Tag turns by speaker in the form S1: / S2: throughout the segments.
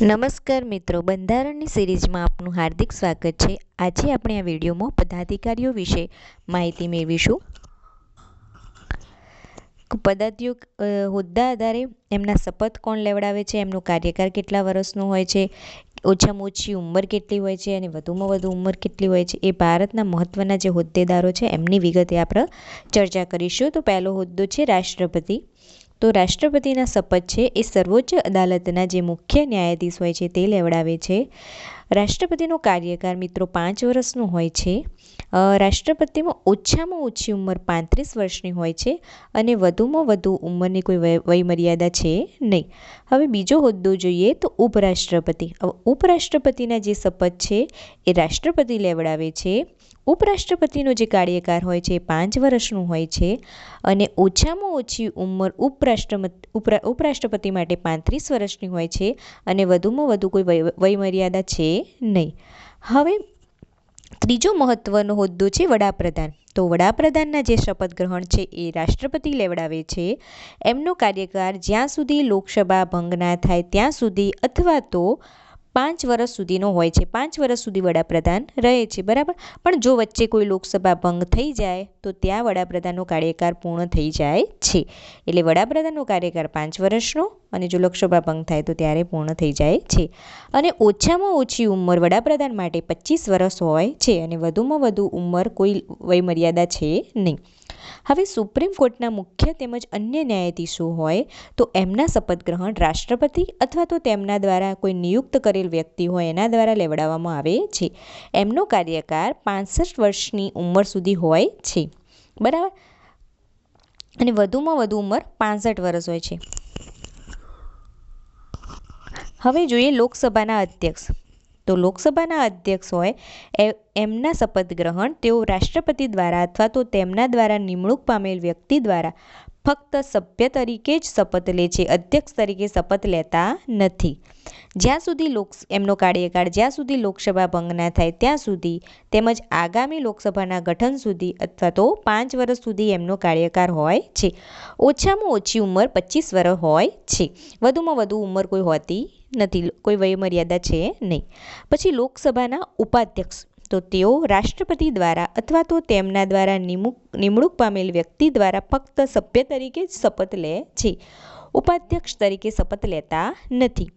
S1: નમસ્કાર મિત્રો, બંધારણની સિરીઝમાં આપનું હાર્દિક સ્વાગત છે. આજે આપણે આ વિડીયોમાં પદાધિકારીઓ વિશે માહિતી મેળવીશું. પદાધિઓ હોદ્દા આધારે એમના શપથ કોણ લેવડાવે છે, એમનો કાર્યકાળ કેટલા વર્ષનો હોય છે, ઓછામાં ઓછી ઉંમર કેટલી હોય છે અને વધુમાં વધુ ઉંમર કેટલી હોય છે, એ ભારતના મહત્ત્વના જે હોદ્દેદારો છે એમની વિગતે આપણે ચર્ચા કરીશું. તો પહેલો હોદ્દો છે રાષ્ટ્રપતિ. તો રાષ્ટ્રપતિના શપથ છે એ સર્વોચ્ચ અદાલતના જે મુખ્ય ન્યાયાધીશ હોય છે તે લેવડાવે છે. રાષ્ટ્રપતિનો કાર્યકાળ મિત્રો પાંચ વર્ષનો હોય છે. રાષ્ટ્રપતિમાં ઓછામાં ઓછી ઉંમર પાંત્રીસ વર્ષની હોય છે અને વધુમાં વધુ ઉંમરની કોઈ વયમર્યાદા છે નહીં. હવે બીજો હોદ્દો જોઈએ તો ઉપરાષ્ટ્રપતિ. ઉપરાષ્ટ્રપતિના જે શપથ છે એ રાષ્ટ્રપતિ લેવડાવે છે. ઉપરાષ્ટ્રપતિનો જે કાર્યકાળ હોય છે એ પાંચ વર્ષનું હોય છે અને ઓછામાં ઓછી ઉંમર ઉપરાષ્ટ્રપતિ ઉપરાષ્ટ્રપતિ માટે પાંત્રીસ વર્ષની હોય છે અને વધુમાં વધુ કોઈ વયમર્યાદા છે નહીં. હવે ત્રીજો મહત્ત્વનો હોદ્દો છે વડાપ્રધાન. તો વડાપ્રધાનના જે શપથ ગ્રહણ છે એ રાષ્ટ્રપતિ લેવડાવે છે. એમનો કાર્યકાળ જ્યાં સુધી લોકસભા ભંગ ના થાય ત્યાં સુધી અથવા તો પાંચ વર્ષ સુધીનો હોય છે. પાંચ વર્ષ સુધી વડાપ્રધાન રહે છે, બરાબર? પણ જો વચ્ચે કોઈ લોકસભા ભંગ થઈ જાય, તો ત્યાં વડાપ્રધાનનો કાર્યકાળ પૂર્ણ થઈ જાય છે. એટલે વડાપ્રધાનનો કાર્યકાળ પાંચ વર્ષનો અને જો લોકસભા ભંગ થાય, તો ત્યારે પૂર્ણ થઈ જાય છે. અને ઓછામાં ઓછી ઉંમર વડાપ્રધાન માટે પચીસ વર્ષ હોય છે અને વધુમાં વધુ ઉંમર કોઈ વયમર્યાદા છે નહીં. હવે સુપ્રીમ કોર્ટના મુખ્ય તેમજ અન્ય ન્યાયાધીશો હોય તો એમના શપથ ગ્રહણ રાષ્ટ્રપતિ અથવા તો તેમના દ્વારા કોઈ નિયુક્ત કરેલ વ્યક્તિ હોય એના દ્વારા લેવડાવવામાં આવે છે. એમનો કાર્યકાળ પાંસઠ વર્ષની ઉંમર સુધી હોય છે. બરાબર? અને વધુમાં વધુ ઉંમર પાસઠ વર્ષ હોય છે. હવે જોઈએ લોકસભાના અધ્યક્ષ. તો લોકસભાના અધ્યક્ષ હોય એમના શપથ ગ્રહણ તેઓ રાષ્ટ્રપતિ દ્વારા અથવા તો તેમના દ્વારા નિમણૂક પામેલ વ્યક્તિ દ્વારા ફક્ત સભ્ય તરીકે જ શપથ લે છે, અધ્યક્ષ તરીકે શપથ લેતા નથી. જ્યાં સુધી લોક એમનો કાર્યકાળ જ્યાં સુધી લોકસભા ભંગ ના થાય ત્યાં સુધી તેમજ આગામી લોકસભાના ગઠન સુધી અથવા તો પાંચ વર્ષ સુધી એમનો કાર્યકાળ હોય છે. ઓછામાં ઓછી ઉંમર પચીસ વર્ષ હોય છે. વધુમાં વધુ ઉંમર કોઈ હોતી નથી કોઈ વયમર્યાદા છે નહીં. પછી લોકસભાના ઉપાધ્યક્ષ. તો તેઓ રાષ્ટ્રપતિ દ્વારા અથવા તો તેમના દ્વારા નિમણૂક નિમણૂક પામેલ વ્યક્તિ દ્વારા ફક્ત સભ્ય તરીકે જ શપથ લે છે. ઉપાધ્યક્ષ તરીકે શપથ લેતા નથી.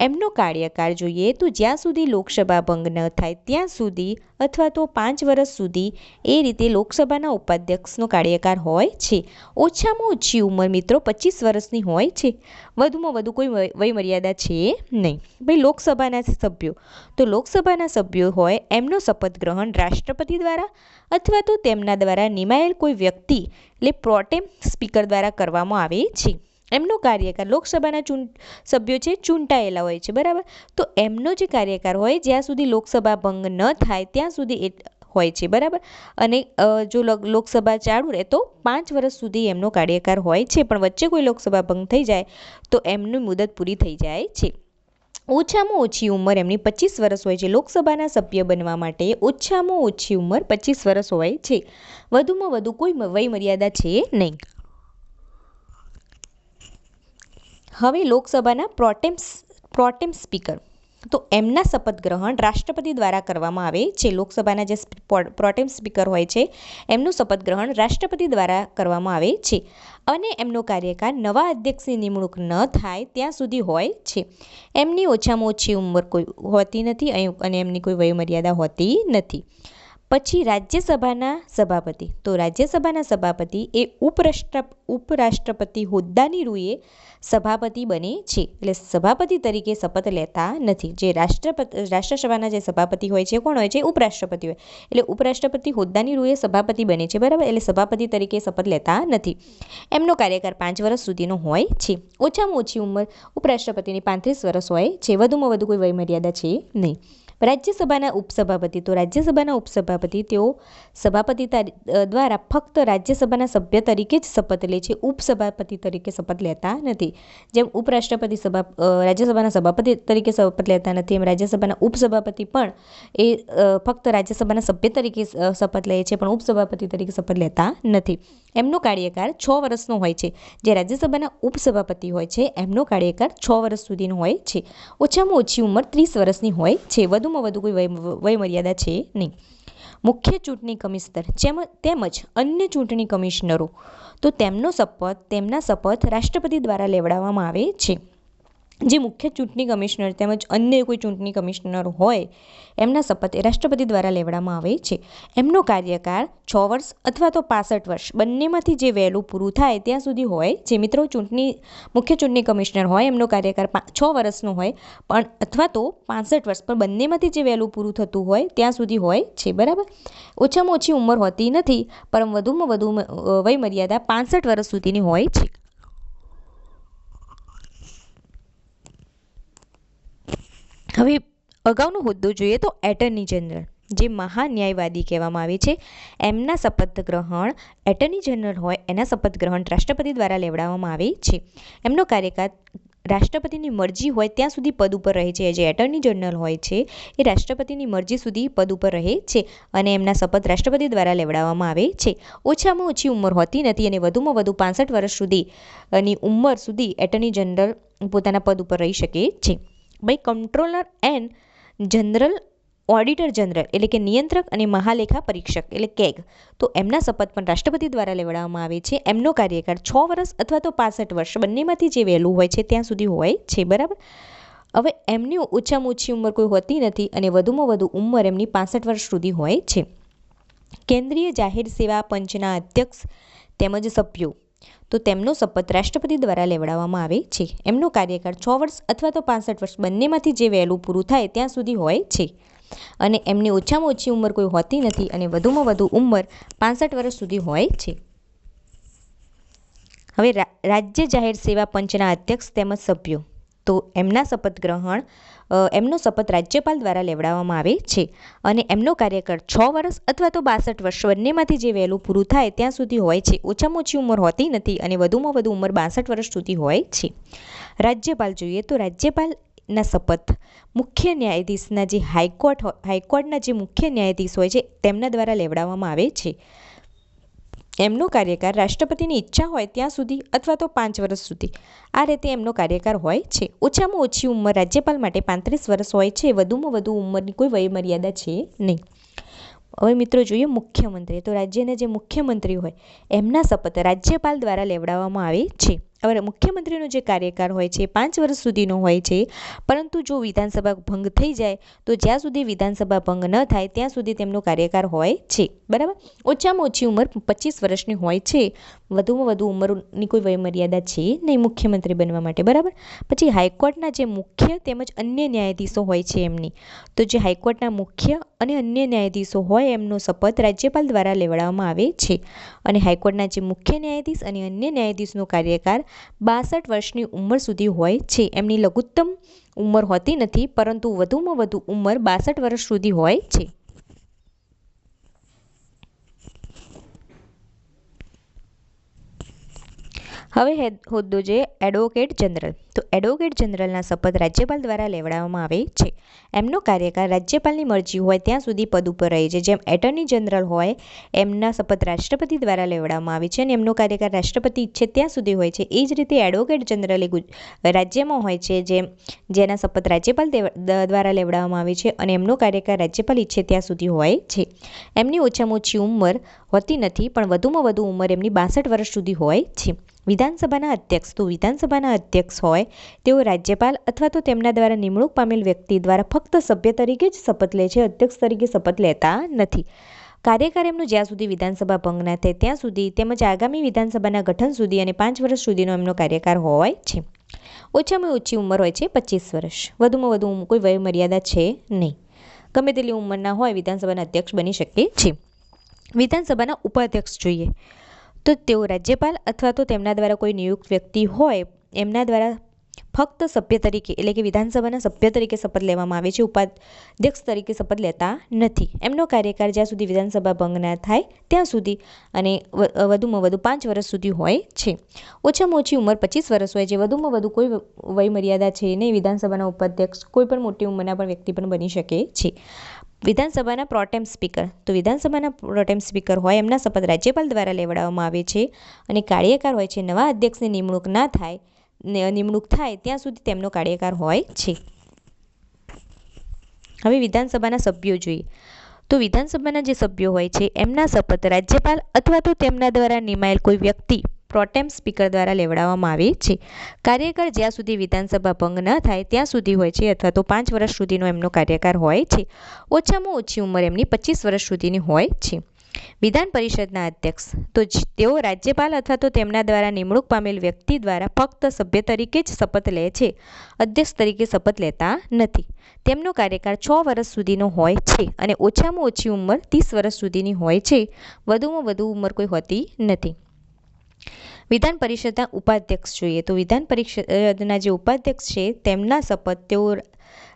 S1: એમનો કાર્યકાળ જોઈએ તો જ્યાં સુધી લોકસભા ભંગ ન થાય ત્યાં સુધી અથવા તો પાંચ વર્ષ સુધી એ રીતે લોકસભાના ઉપાધ્યક્ષનો કાર્યકાળ હોય છે. ઓછામાં ઓછી ઉંમર મિત્રો પચીસ વર્ષની હોય છે. વધુમાં વધુ કોઈ વયમર્યાદા છે નહીં. ભાઈ લોકસભાના સભ્યો, તો લોકસભાના સભ્યો હોય એમનો શપથ ગ્રહણ રાષ્ટ્રપતિ દ્વારા અથવા તો તેમના દ્વારા નિમાયેલ કોઈ વ્યક્તિ, એટલે પ્રોટેમ સ્પીકર દ્વારા કરવામાં આવે છે. એમનો કાર્યકાળ લોકસભાના ચૂં, સભ્યો છે, ચૂંટાયેલા હોય છે, બરાબર? તો એમનો જે કાર્યકાળ હોય, જ્યાં સુધી લોકસભા ભંગ ન થાય, ત્યાં સુધી એ હોય છે, બરાબર? અને જો લોકસભા ચાલુ રહે, તો પાંચ વર્ષ સુધી એમનો કાર્યકાળ હોય છે, પણ વચ્ચે કોઈ લોકસભા ભંગ થઈ જાય, તો એમની મુદત પૂરી થઈ જાય છે. ઓછામાં ઓછી ઉંમર એમની પચીસ વર્ષ હોય છે. લોકસભાના સભ્ય બનવા માટે ઓછામાં ઓછી ઉંમર પચીસ વર્ષ હોય છે. વધુમાં વધુ કોઈ વયમર્યાદા છે નહીં. હવે લોકસભાના પ્રોટેમ પ્રોટેમ સ્પીકર. તો એમના શપથ ગ્રહણ રાષ્ટ્રપતિ દ્વારા કરવામાં આવે છે. લોકસભાના જે પ્રોટેમ સ્પીકર હોય છે, એમનું શપથ ગ્રહણ રાષ્ટ્રપતિ દ્વારા કરવામાં આવે છે. અને એમનો કાર્યકાળ નવા અધ્યક્ષની નિમણૂક ન થાય ત્યાં સુધી હોય છે. એમની ઓછામાં ઓછી ઉંમર કોઈ હોતી નથી અને એમની કોઈ વયમર્યાદા હોતી નથી. પછી રાજ્યસભાના સભાપતિ. તો રાજ્યસભાના સભાપતિ એ ઉપરાષ્ટ્ર, ઉપરાષ્ટ્રપતિ હોદ્દાની રૂએ સભાપતિ બને છે. એટલે સભાપતિ તરીકે શપથ લેતા નથી. જે રાષ્ટ્રપતિ, રાષ્ટ્રસભાના જે સભાપતિ હોય છે, કોણ હોય છે? ઉપરાષ્ટ્રપતિ હોય. એટલે ઉપરાષ્ટ્રપતિ હોદ્દાની રૂએ સભાપતિ બને છે, બરાબર? એટલે સભાપતિ તરીકે શપથ લેતા નથી. એમનો કાર્યકાળ પાંચ વર્ષ સુધીનો હોય છે. ઓછામાં ઓછી ઉંમર ઉપરાષ્ટ્રપતિની પાંત્રીસ વર્ષ હોય છે. વધુમાં વધુ કોઈ વયમર્યાદા છે નહીં. રાજ્યસભાના ઉપસભાપતિ. તો રાજ્યસભાના ઉપસભાપતિ તેઓ સભાપતિ દ્વારા ફક્ત રાજ્યસભાના સભ્ય તરીકે જ શપથ લે છે. ઉપસભાપતિ તરીકે શપથ લેતા નથી. જેમ ઉપરાષ્ટ્રપતિ સભા રાજ્યસભાના સભાપતિ તરીકે શપથ લેતા નથી, એમ રાજ્યસભાના ઉપસભાપતિ પણ એ ફક્ત રાજ્યસભાના સભ્ય તરીકે શપથ લે છે, પણ ઉપસભાપતિ તરીકે શપથ લેતા નથી. એમનો કાર્યકાળ છ વર્ષનો હોય છે. જે રાજ્યસભાના ઉપસભાપતિ હોય છે, એમનો કાર્યકાળ છ વર્ષ સુધીનો હોય છે. ઓછામાં ઓછી ઉંમર ત્રીસ વર્ષની હોય છે. વધુમાં વધુ કોઈ વય, વયમર્યાદા છે નહીં. મુખ્ય ચૂંટણી કમિશનર તેમજ અન્ય ચૂંટણી કમિશનરો. તો તેમનો શપથ, તેમના શપથ રાષ્ટ્રપતિ દ્વારા લેવડાવવામાં આવે છે. જે મુખ્ય ચૂંટણી કમિશનર તેમજ અન્ય કોઈ ચૂંટણી કમિશનર હોય, એમના શપથ રાષ્ટ્રપતિ દ્વારા લેવડાવવામાં આવે છે. એમનો કાર્યકાળ છ વર્ષ અથવા તો પાસઠ વર્ષ, બંનેમાંથી જે વહેલું પૂરું થાય ત્યાં સુધી હોય. જે મિત્રો ચૂંટણી, મુખ્ય ચૂંટણી કમિશનર હોય, એમનો કાર્યકાળ છ વર્ષનો હોય, પણ અથવા તો પાસઠ વર્ષ, પણ બંનેમાંથી જે વહેલું પૂરું થતું હોય ત્યાં સુધી હોય છે, બરાબર? ઓછામાં ઓછી ઉંમર હોતી નથી, પણ વધુમાં વધુ વયમર્યાદા પાસઠ વર્ષ સુધીની હોય છે. હવે અગાઉનો હોદ્દો જોઈએ તો એટર્ની જનરલ, જે મહાન્યાયવાદી કહેવામાં આવે છે. એમના શપથ ગ્રહણ એટર્ની જનરલ હોય એના શપથ ગ્રહણ રાષ્ટ્રપતિ દ્વારા લેવડાવવામાં આવે છે. એમનો કાર્યકાળ રાષ્ટ્રપતિની મરજી હોય ત્યાં સુધી પદ ઉપર રહે છે. જે એટર્ની જનરલ હોય છે એ રાષ્ટ્રપતિની મરજી સુધી પદ ઉપર રહે છે અને એમના શપથ રાષ્ટ્રપતિ દ્વારા લેવડાવવામાં આવે છે. ઓછામાં ઓછી ઉંમર હોતી નથી અને વધુમાં વધુ પાસઠ વર્ષ સુધી, ની ઉંમર સુધી એટર્ની જનરલ પોતાના પદ ઉપર રહી શકે છે. ભાઈ controller and general auditor general એટલે કે નિયંત્રક અને મહાલેખા પરીક્ષક, એટલે કેગ. તો એમના શપથ પણ રાષ્ટ્રપતિ દ્વારા લેવડાવવામાં આવે છે. એમનો કાર્યકાળ છ વર્ષ અથવા તો પાસઠ વર્ષ, બંનેમાંથી જે વહેલું હોય છે ત્યાં સુધી હોય છે, બરાબર? હવે એમની ઓછામાં ઓછી ઉંમર કોઈ હોતી નથી અને વધુમાં વધુ ઉંમર એમની પાસઠ વર્ષ સુધી હોય છે. કેન્દ્રીય જાહેર સેવા પંચના અધ્યક્ષ તેમજ સભ્યો. તો તેમનો શપથ રાષ્ટ્રપતિ દ્વારા લેવડાવવામાં આવે છે. એમનો કાર્યકાળ છ વર્ષ અથવા તો પાસઠ વર્ષ બંનેમાંથી જે વહેલું પૂરું થાય ત્યાં સુધી હોય છે. અને એમની ઓછામાં ઓછી ઉંમર કોઈ હોતી નથી અને વધુમાં વધુ ઉંમર પાસઠ વર્ષ સુધી હોય છે. હવે રાજ્ય જાહેર સેવા પંચના અધ્યક્ષ તેમજ સભ્યો. તો એમના શપથ ગ્રહણ એમનો શપથ રાજ્યપાલ દ્વારા લેવડાવવામાં આવે છે. અને એમનો કાર્યકાળ છ વર્ષ અથવા તો બાસઠ વર્ષ બંનેમાંથી જે વહેલું પૂરું થાય ત્યાં સુધી હોય છે. ઓછામાં ઓછી ઉંમર હોતી નથી અને વધુમાં વધુ ઉંમર બાસઠ વર્ષ સુધી હોય છે. રાજ્યપાલ જોઈએ તો રાજ્યપાલના શપથ મુખ્ય ન્યાયાધીશના જે હાઈકોર્ટ હાઈકોર્ટના જે મુખ્ય ન્યાયાધીશ હોય છે, તેમના દ્વારા લેવડાવવામાં આવે છે. એમનો કાર્યકાળ રાષ્ટ્રપતિની ઈચ્છા હોય ત્યાં સુધી અથવા તો પાંચ વર્ષ સુધી. આ રીતે એમનો કાર્યકાળ હોય છે. ઓછામાં ઓછી ઉંમર રાજ્યપાલ માટે પાંત્રીસ વર્ષ હોય છે. વધુમાં વધુ ઉંમરની કોઈ વયમર્યાદા છે નહીં. હવે મિત્રો જોઈએ મુખ્યમંત્રી. તો રાજ્યના જે મુખ્યમંત્રી હોય, એમના શપથ રાજ્યપાલ દ્વારા લેવડાવવામાં આવે છે. હવે મુખ્યમંત્રીનો જે કાર્યકાળ હોય છે પાંચ વર્ષ સુધીનો હોય છે. પરંતુ જો વિધાનસભા ભંગ થઈ જાય, તો જ્યાં સુધી વિધાનસભા ભંગ ન થાય, ત્યાં સુધી તેમનો કાર્યકાળ હોય છે. બરાબર? ઓછામાં ઓછી ઉંમર પચીસ વર્ષની હોય છે. વધુમાં વધુ ઉંમરની કોઈ વયમર્યાદા છે નહીં મુખ્યમંત્રી બનવા માટે. બરાબર? પછી હાઈકોર્ટના જે મુખ્ય તેમજ અન્ય ન્યાયાધીશો હોય છે એમની, તો જે હાઈકોર્ટના મુખ્ય અને અન્ય ન્યાયાધીશો હોય એમનો શપથ રાજ્યપાલ દ્વારા લેવડાવવામાં આવે છે. અને હાઈકોર્ટના જે મુખ્ય ન્યાયાધીશ અને અન્ય ન્યાયાધીશનો કાર્યકાળ બાસઠ વર્ષની ઉંમર સુધી હોય છે. એમની લઘુત્તમ ઉંમર હોતી નથી, પરંતુ વધુમાં વધુ ઉંમર બાસઠ વર્ષ સુધી હોય છે. હવે હેદ- હોદ્દો છે એડવોકેટ જનરલ. તો એડવોકેટ જનરલના શપથ રાજ્યપાલ દ્વારા લેવડાવવામાં આવે છે. એમનો કાર્યકાળ રાજ્યપાલની મરજી હોય ત્યાં સુધી પદ ઉપર રહે છે. જેમ એટર્ની જનરલ હોય, એમના શપથ રાષ્ટ્રપતિ દ્વારા લેવડાવવામાં આવે છે અને એમનો કાર્યકાળ રાષ્ટ્રપતિ ઈચ્છે ત્યાં સુધી હોય છે. એ જ રીતે એડવોકેટ જનરલ એ રાજ્યમાં હોય છે જેમ, જેના શપથ રાજ્યપાલ દ્વારા લેવડાવવામાં આવે છે અને એમનો કાર્યકાળ રાજ્યપાલ ઈચ્છે ત્યાં સુધી હોય છે. એમની ઓછામાં ઓછી ઉંમર હોતી નથી, પણ વધુમાં વધુ ઉંમર એમની બાસઠ વર્ષ સુધી હોય છે. વિધાનસભાના અધ્યક્ષ તો વિધાનસભાના અધ્યક્ષ હોય તેઓ રાજ્યપાલ અથવા તો તેમના દ્વારા નિમણૂક પામેલ વ્યક્તિ દ્વારા ફક્ત સભ્ય તરીકે જ શપથ લે છે, અધ્યક્ષ તરીકે શપથ લેતા નથી. કાર્યકાળ એમનો જ્યાં સુધી વિધાનસભા ભંગ ના થાય, ત્યાં સુધી તેમજ આગામી વિધાનસભાના ગઠન સુધી અને પાંચ વર્ષ સુધીનો એમનો કાર્યકાળ હોય છે. ઓછામાં ઓછી ઉંમર હોય છે પચીસ વર્ષ. વધુમાં વધુ કોઈ વયમર્યાદા છે નહીં. ગમે તેટલી ઉંમરના હોય વિધાનસભાના અધ્યક્ષ બની શકે છે. વિધાનસભાના ઉપાધ્યક્ષ જોઈએ. તો તેઓ રાજ્યપાલ અથવા તો તેમના દ્વારા કોઈ નિયુક્ત વ્યક્તિ હોય, એમના દ્વારા ફક્ત સભ્ય તરીકે, એટલે કે વિધાનસભાના સભ્ય તરીકે શપથ લેવામાં આવે છે, ઉપાધ્યક્ષ તરીકે શપથ લેતા નથી. એમનો કાર્યકાળ જ્યાં સુધી વિધાનસભા ભંગ ના થાય, ત્યાં સુધી અને વધુમાં વધુ પાંચ વર્ષ સુધી હોય છે. ઓછામાં ઓછી ઉંમર પચીસ વર્ષ હોય છે. વધુમાં વધુ કોઈ વયમર્યાદા છે નહીં. વિધાનસભાના ઉપાધ્યક્ષ કોઈ પણ મોટી ઉંમરના પણ વ્યક્તિ પણ બની શકે છે. વિધાનસભાના પ્રોટેમ સ્પીકર. તો વિધાનસભાના પ્રોટેમ સ્પીકર હોય, એમના શપથ રાજ્યપાલ દ્વારા લેવડાવવામાં આવે છે અને કાર્યકાળ હોય છે. નવા અધ્યક્ષની નિમણૂક ના થાય નિમણૂક થાય ત્યાં સુધી તેમનો કાર્યકાળ હોય છે. હવે વિધાનસભાના સભ્યો જોઈએ. તો વિધાનસભાના જે સભ્યો હોય છે, એમના શપથ રાજ્યપાલ અથવા તો તેમના દ્વારા નિમાયેલ કોઈ વ્યક્તિ પ્રોટેમ સ્પીકર દ્વારા લેવડાવવામાં આવે છે. કાર્યકાળ જ્યાં સુધી વિધાનસભા ભંગ ન થાય ત્યાં સુધી હોય છે અથવા તો પાંચ વર્ષ સુધીનો એમનો કાર્યકાળ હોય છે. ઓછામાં ઓછી ઉંમર એમની પચીસ વર્ષ સુધીની હોય છે. વિધાન પરિષદના અધ્યક્ષ. તો તેઓ રાજ્યપાલ અથવા તો તેમના દ્વારા નિમણૂક પામેલ વ્યક્તિ દ્વારા ફક્ત સભ્ય તરીકે જ શપથ લે છે. અધ્યક્ષ તરીકે શપથ લેતા નથી. તેમનો કાર્યકાળ છ વર્ષ સુધીનો હોય છે અને ઓછામાં ઓછી ઉંમર ત્રીસ વર્ષ સુધીની હોય છે. વધુમાં વધુ ઉંમર કોઈ હોતી નથી. વિધાન પરિષદના ઉપાધ્યક્ષ જોઈએ તો વિધાન પરિષદના જે ઉપાધ્યક્ષ છે તેમના શપથ તેઓ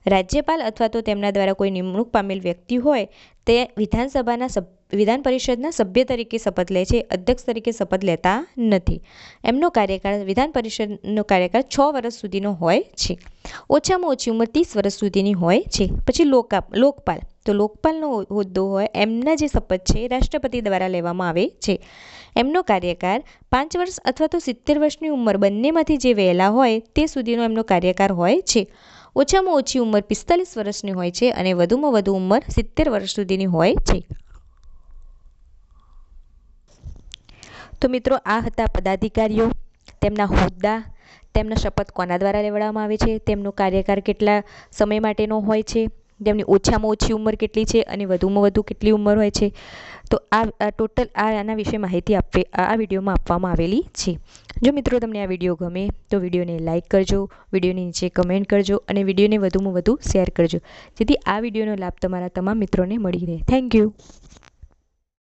S1: રાજ્યપાલ અથવા તો તેમના દ્વારા કોઈ નિમણૂક પામેલ વ્યક્તિ હોય તે વિધાનસભાના સભ વિધાન પરિષદના સભ્ય તરીકે શપથ લે છે, અધ્યક્ષ તરીકે શપથ લેતા નથી. એમનો કાર્યકાળ વિધાન પરિષદનો કાર્યકાળ છ વર્ષ સુધીનો હોય છે. ઓછામાં ઓછી ઉંમર ત્રીસ વર્ષ સુધીની હોય છે. પછી લોકા, લોકપાલ. તો લોકપાલનો હોદ્દો હોય, એમના જે શપથ છે, રાષ્ટ્રપતિ દ્વારા લેવામાં આવે છે. એમનો કાર્યકાળ પાંચ વર્ષ અથવા તો સિત્તેર વર્ષની ઉંમર બંનેમાંથી જે વહેલા હોય, તે સુધીનો એમનો કાર્યકાળ હોય છે. ઓછામાં ઓછી ઉંમર પિસ્તાલીસ વર્ષની હોય છે અને વધુમાં વધુ ઉંમર સિત્તેર વર્ષ સુધીની હોય છે. તો મિત્રો, આ હતા પદાધિકારીઓ. તેમના હોદ્દા, તેમના શપથ કોના દ્વારા લેવડાવવામાં આવે છે, તેમનો કાર્યકાળ કેટલા સમય માટેનો હોય છે, તેમની ઓછામાં ઓછી ઉંમર કેટલી છે અને વધુમાં વધુ કેટલી ઉંમર હોય છે. તો આ ટોટલ આ, આના વિશે માહિતી આપવી આ વિડીયોમાં આપવામાં આવેલી છે. જો મિત્રો તમને આ વીડિયો ગમે, તો વિડીયોને લાઇક કરજો, વિડીયોની નીચે કમેન્ટ કરજો અને વિડીયોને વધુમાં વધુ શેર કરજો. જેથી આ વિડીયોનો લાભ તમારા તમામ મિત્રોને મળી રહે થેન્ક યુ.